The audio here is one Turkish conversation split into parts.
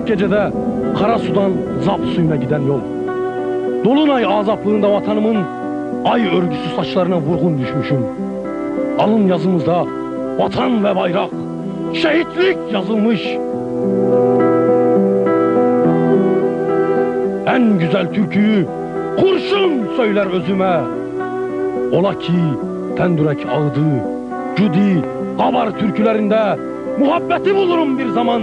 Karanlık gecede kara sudan zap suyuna giden yol. Dolunay azaplığında vatanımın ay örgüsü saçlarına vurgun düşmüşüm. Alın yazımızda vatan ve bayrak, şehitlik yazılmış. En güzel türküyü kurşun söyler özüme. Ola ki tendürek ağdı, cudi, kabar türkülerinde muhabbeti bulurum bir zaman.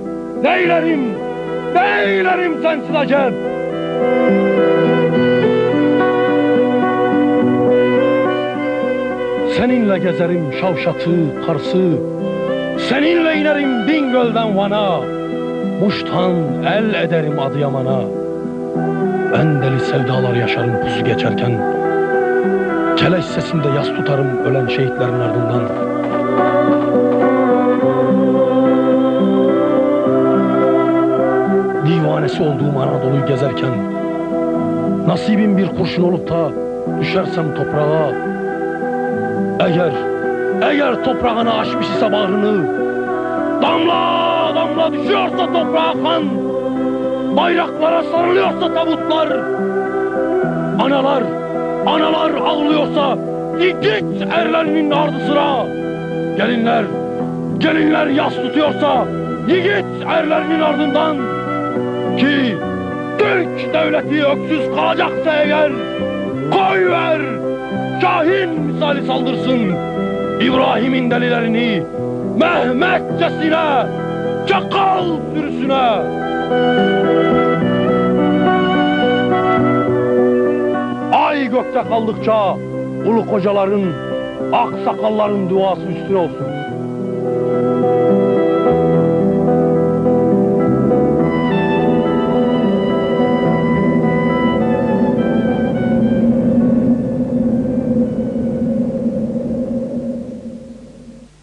neylerim neylerim sensiz acep Seninle gezerim Şavşat'ı, Kars'ı Seninle inerim Bingöl'den Van'a. Muş'tan el ederim Adıyaman'a. Ben deli sevdalar yaşarım pusu geçerken. Keleş sesinde yas tutarım ölen şehitlerin ardından Divanesi olduğum Anadolu'yu gezerken Nasibim bir kurşun olup da düşersem toprağa eğer, eğer toprağını aşmış ise bağrını Damla damla düşüyorsa toprağa kan Bayraklara sarılıyorsa tabutlar Analar, analar ağlıyorsa Git erlerinin ardı sıra Gelinler, gelinler yas tutuyorsa Yiğit erlerinin ardından Ki Türk devleti öksüz kalacaksa eğer Koy ver Kahin misali saldırsın. İbrahim'in delilerini Mehmetçesine Çakal sürüsüne. Ay gökte kaldıkça Ulu kocaların Ak sakalların duası üstüne olsun